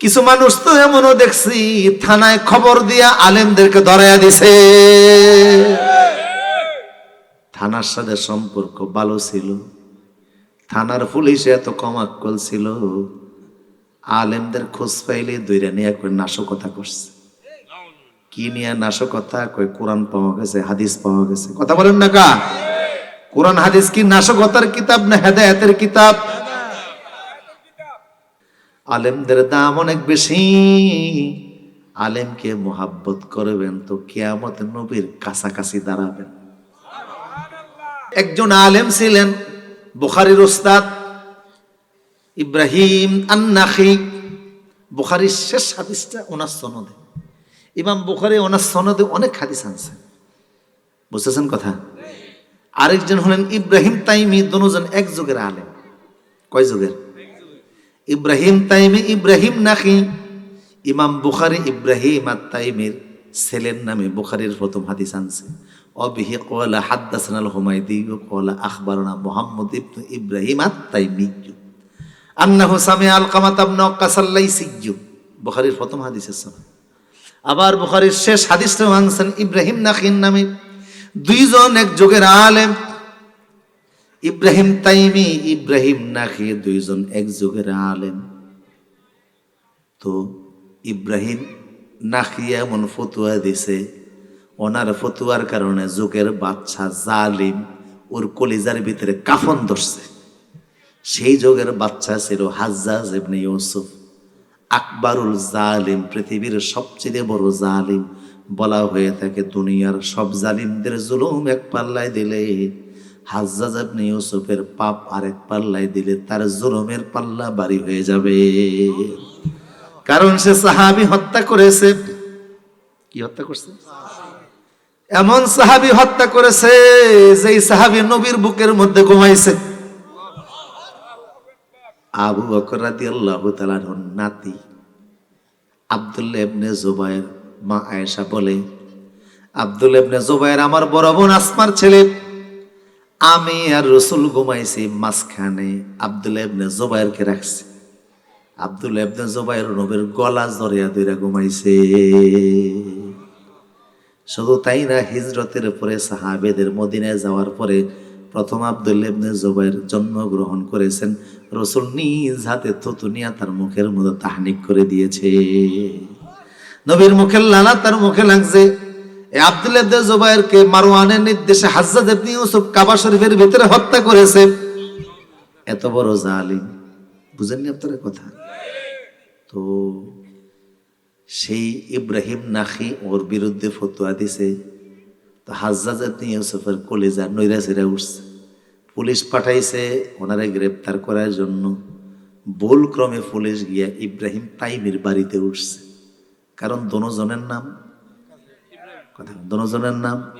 কিছু মানুষ তো এমনও দেখছি, থানায় খবর দিয়া আলেমদেরকে ধরাইয়া দিছে। থানার সাথে সম্পর্ক ভালো ছিল, থানার পুলিশে এত কমাক্কল ছিল, আলেমদের খোঁজ পাইলে দৈরা নিয়ে কই নাশকতা করছে। কি নিয়ে নাশকতা? কই কোরআন পাওয়া গেছে, হাদিস পাওয়া গেছে। কথা বলেন না কা কোরআন, হাদিস কি নাশকতার কিতাব না হেদায়েতের কিতাব? আলেমদের দাম অনেক বেশি। আলেমকে মোহাব্বত করবেন তো কেয়ামত নবীর কাছাকাছি দাঁড়াবেন। একজন আলেম ছিলেন বুখারির ওস্তাদ ইব্রাহিম আন্নাখি। বুখারির শেষ হাদিসটা ওনার সনদে। ইমাম বুখারি ওনার সনদে অনেক হাদিস আনছেন। বুঝতেছেন কথা? আরেকজন হলেন ইব্রাহিম তাইমি, দুজন এক যুগের আলেম। কয় যুগের? ইব্রাহিম তাইমি, ইব্রাহিম নাকি? ইমাম বুখারি, ইব্রাহিম আর তাইমির ছেলের নামে বুখারির প্রথম হাদিস আনছে। অবিহি কলা হাদ্দাসানাল হুমায়দি কলা আখবারনা মোহাম্মদ ইবনু ইব্রাহিম আর তাইমি আন্নাহু সামি আল কামাত আবনা কাসাল্লাইসিয়্যু বুখারির প্রথম হাদিসের সময়। আবার বুখারির শেষ হাদিসটা আনছেন ইব্রাহিম নাকিন নামে। দুইজন এক যুগের আলেম ইব্রাহিম তাইমি, ইব্রাহিম নাকি দুইজন এক যুগের তো ইব্রাহিম নাকি এমন ফতুয়া দিছে, ওনার ফতুয়ার কারণে যুগের বাচ্চা জালিম ওর কলিজার ভিতরে কাফন ধরছে। সেই যুগের বাচ্চা ছিল হাজ্জাজ ইবনে ইউসুফ, আকবরুল জালিম, পৃথিবীর সবচেয়ে বড় জালিম। বলা হয়ে থাকে, দুনিয়ার সব জালিমদের জুলুম এক পাল্লায় দিলে। হাজ্জাজ ইবনে ইউসুফের পাপ আরেক পাল্লায় দিলে তার জুলুমের পাল্লা বাড়ি হয়ে যাবে। কারণ সে সাহাবি হত্যা করেছে। কি হত্যা করছে? এমন সাহাবি হত্যা করেছে যেই সাহাবি নবীর বুকের মধ্যে ঘুমাইছে। আবু বকর রাদিয়াল্লাহু তাআলার নাতি আব্দুল্লাহ ইবনে জুবায়ের মা আয়েশা বলে, আব্দুল্লাহ ইবনে জুবায়ের আমার বড় বোন আসমার ছেলে। আমি আর রসুল ঘুমাইছি মাঝখানে আব্দুল্লাহ ইবনে জুবায়েরকে রাখছি। আব্দুল্লাহ ইবনে জুবায়ের নবীর গলা জড়িয়া ধইরা ঘুমাইছে। শুধু তাই না, হিজরতের পরে সাহাবেদের মদিনায় যাওয়ার পরে প্রথম আব্দুল্লাহ ইবনে জুবাইর জন্মগ্রহণ করেছেন। রসুল নিজ হাতে থুতুনিয়া তার মুখের মধ্যে তাহনিক করে দিয়েছে। নবীর মুখের লালা তার মুখে লাগছে। আব্দুল্লাহ জুবাইরকে মারওয়ানের নির্দেশে হাজ্জাজ ইবনে ইউসুফ কাবা শরীফের ভিতরে হত্যা করেছে। এত বড় জালিম। বুঝেননি আপনারা কথা? তো সেই ইব্রাহিম নাখি ওর বিরুদ্ধে ফতুয়া দিছে। তো হাজ্জাজ ইবনে ইউসুফের কলেজা নৈরা ছেড়ে উঠছে। পুলিশ পাঠাইছে ওনারে গ্রেপ্তার করার জন্য। ভুল ক্রমে পুলিশ গিয়া ইব্রাহিম তাইমির বাড়িতে উঠছে। কারণ দনোজনের নাম কথা দনোজনের নাম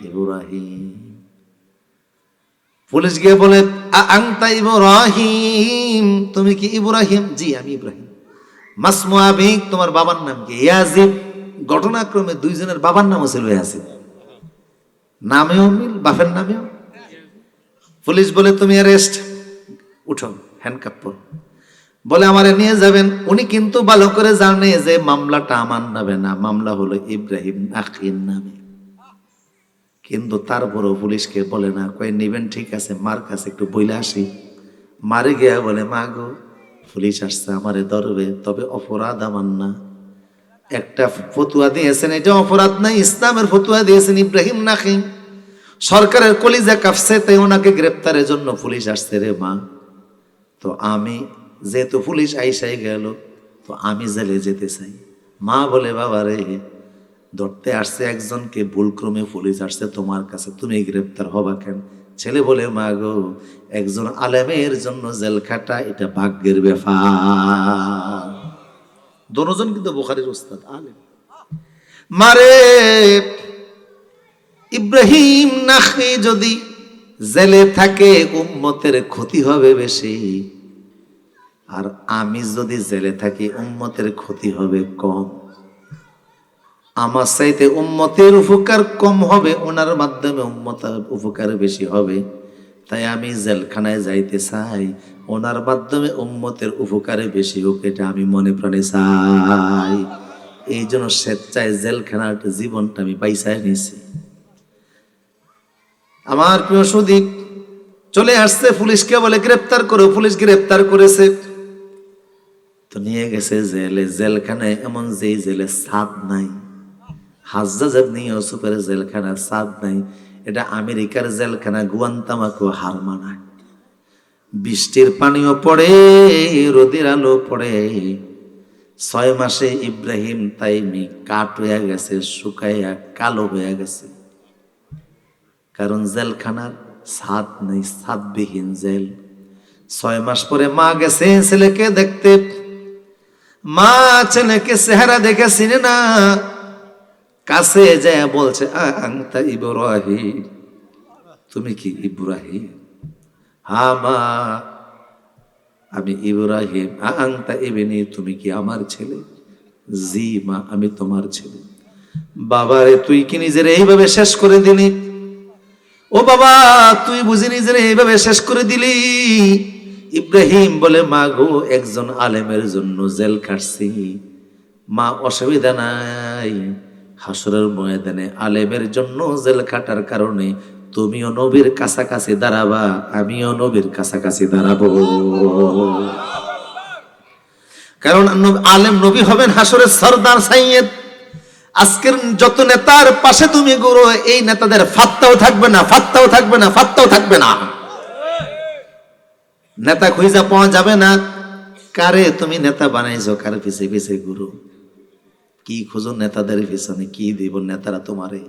ইব্রাহিম। পুলিশ গিয়ে বলে, "আ- আংতা ইব্রাহিম? তুমি কি ইব্রাহিম? জি, আমি ইব্রাহিম। মাসমু আবিক, তোমার বাবার নাম কি? ইয়াজিব। ঘটনাক্রমে দুইজনের বাবার নামও ছিল ইয়াজিব। নামেও মিল, বাপের নামেও? পুলিশ বলে, তুমি অ্যারেস্ট। উঠো হ্যান্ডকাপ পর। বলে, আমারে নিয়ে যাবেন। উনি কিন্তু ভালো করে জানে যে মামলাটা আমার নামে না, মামলা হলো ইব্রাহিম আখির নামে। কিন্তু তারপরও পুলিশকে বলে না কয়ে নিবেন, ঠিক আছে, মার কাছে একটু বইলে আসি। মারে গিয়া বলে, মা গো, পুলিশ আসছে, আমারে ধরবে, তবে অপরাধ আমার না। একটা ফতুয়া দিয়েছেন, এটা অপরাধ না, ইসলামের ফতুয়া দিয়েছেন ইব্রাহিম নাকি সরকারের কলিজা কাফছে তাই ওনাকে গ্রেপ্তারের জন্য পুলিশ আসছে রে মা। তো আমি যেহেতু পুলিশ আইসাই গেল, তো আমি জেলে যেতে চাই। মা বলে, বাবা রে, ধরতে আসছে একজনকে, ভুলক্রমে পুলিশ আসছে তোমার কাছে, তুমি গ্রেপ্তার হবা কেন? ছেলে বলে, মা গো, একজন আলেমের জন্য জেল খাটা, এটা ভাগ্যের ব্যাপার। দনোজন কিন্তু বোখারির ওস্তাদ, আলেম। মারে ইব্রাহিম নাখি যদি জেলে থাকে, উম্মতের ক্ষতি হবে বেশি। আর আমি যদি জেলে থাকি, উম্মতের ক্ষতি হবে কম। আমার চাইতে উম্মতের উপকার কম হবে ওনার মাধ্যমে উম্মতের উপকার বেশি হবে। তাই আমি জেলখানায় যাইতে চাই ওনার মাধ্যমে উম্মতের উপকারে বেশি হোক, এটা আমি মনে প্রাণে চাই। এই জন্য স্বেচ্ছায় জেলখানার জীবনটা আমি পাইসায় নিছি। আমার প্রিয় সুদীপ, চলে আসছে পুলিশকে বলে গ্রেপ্তার করো, পুলিশ গ্রেপ্তার করেছে। তো নিয়ে গেছে জেলে। জেলখানায় এমন যেই জেলে সাদ নাই। হাজ্জাজ নিয়ে ইউসুফের জেলখানা সাদ নাই। এটা আমেরিকার জেলখানা, গুয়ান্তামাকো হার মানায়। বৃষ্টির পানিও পড়ে, রোদের আলো পড়ে। ছয় মাসে ইব্রাহিম তাইমি কাঠ হয়ে গেছে, শুকাইয়া কালো হয়ে গেছে। কারণ জেলখানার ছাদ নেই ছাদবিহীন জেল। ছয় মাস পরে মা গেছে ছেলেকে দেখতে। মা ছেলেকে চেহারা দেখে চিনে না। কাছে যায় বলছে আংতা ইব্রাহিম। তুমি কি ইব্রাহিম? হা, মা। আমি ইব্রাহিম। আংতা ইবেনি, তুমি কি আমার ছেলে? জি, মা, আমি তোমার ছেলে। বাবারে, তুই কি নিজের এইভাবে শেষ করে দিলি? ও বাবা, তুই বুঝি নিজের এইভাবে শেষ করে দিলি? ইব্রাহিম বলে মা গো একজন আলেমের জন্য জেল কাটছি মা, অসুবিধা নাই। হাসরের ময়দানে আলেমের জন্য জেল কাটার কারণে তুমিও নবীর কাছাকাছি দাঁড়াবা, আমিও নবীর কাছাকাছি দাঁড়াবো। কারণ আলেম নবী হবেন হাসরের সর্দার সাইয়েদ। আজকের যত নেতার পাশে তুমি গুরু এই নেতাদের ফাত্তাও থাকবে না, ফাত্তাও থাকবে না, ফাত্তাও থাকবে না। নেতা খুঁজা পাওয়া যাবে না। কারে তুমি নেতা বানাইছো? কার পিছে পিছে গুরু কি খুঁজো নেতাদের পিছনে? কি দিব নেতারা তোমারে?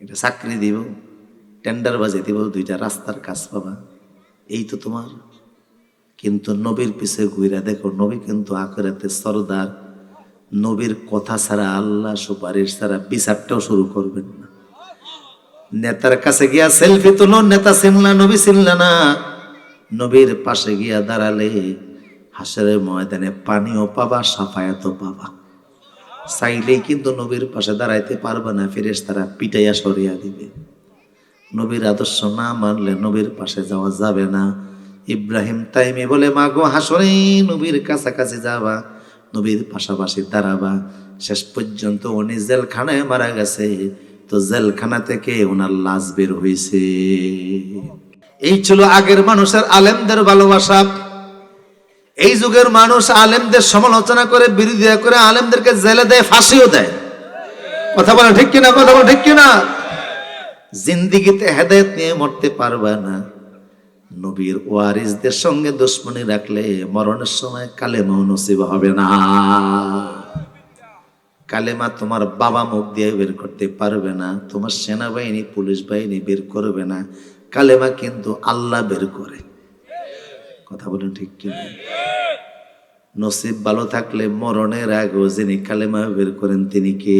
একটা চাকরি দিব টেন্ডার বাজে দিব, দুইটা রাস্তার কাজ পাবা। এই তো তোমার। কিন্তু নবীর পিছে ঘুরে দেখো, নবী কিন্তু আখেরাতে সরদার। নবীর কথা ছাড়া আল্লাহ সুপারিশ ছাড়া বিচারটাও শুরু করবেন না। নেতার কাছে গিয়া সেলফি তুলো, নেতা চিনলা, নবী চিনলা না। নবীর পাশে গিয়া দাঁড়ালে হাসরের ময়দানে পানিও পাবা, সাফায়াতও পাবা। চাইলেই কিন্তু নবীর পাশে দাঁড়াইতে পারবে না ফিরেস তারা পিটাইয়া সরিয়া দিবে। নবীর আদর্শ না মানলে নবীর পাশে যাওয়া যাবে না। ইব্রাহিম তাইমি বলে মা গো হাসরে নবীর কাছাকাছি যাবা, নবীর পাশাপাশি দাঁড়াবা। শেষ পর্যন্ত উনি জেলখানায় মারা গেছে, তো জেলখানা থেকে ওনার লাশ বের হয়েছে এই ছিল আগের মানুষের আলেমদের ভালোবাসা। এই যুগের মানুষ আলেমদের সমালোচনা করে, বিরোধিতা করে, আলেমদেরকে জেলে দেয়, ফাঁসিও দেয়। কথা বলে ঠিক কিনা, কথা বলে ঠিক কিনা? জিন্দিগিতে হেদায়ত নিয়ে মরতে পারবে না। নবীর ওয়ারিসদের সঙ্গে দুশ্মনী রাখলে মরণের সময় কালেমা নসিব হবে না। কালেমা তোমার বাবা মুখ দিয়ে বের করতে পারবে না, তোমার সেনাবাহিনী, পুলিশ বাহিনী বের করবে না। কালেমা কিন্তু আল্লাহ বের করে। কথা বলেন ঠিক কি নসিব ভালো থাকলে মরণের আগেও যিনি কালেমা বের করেন তিনি কে?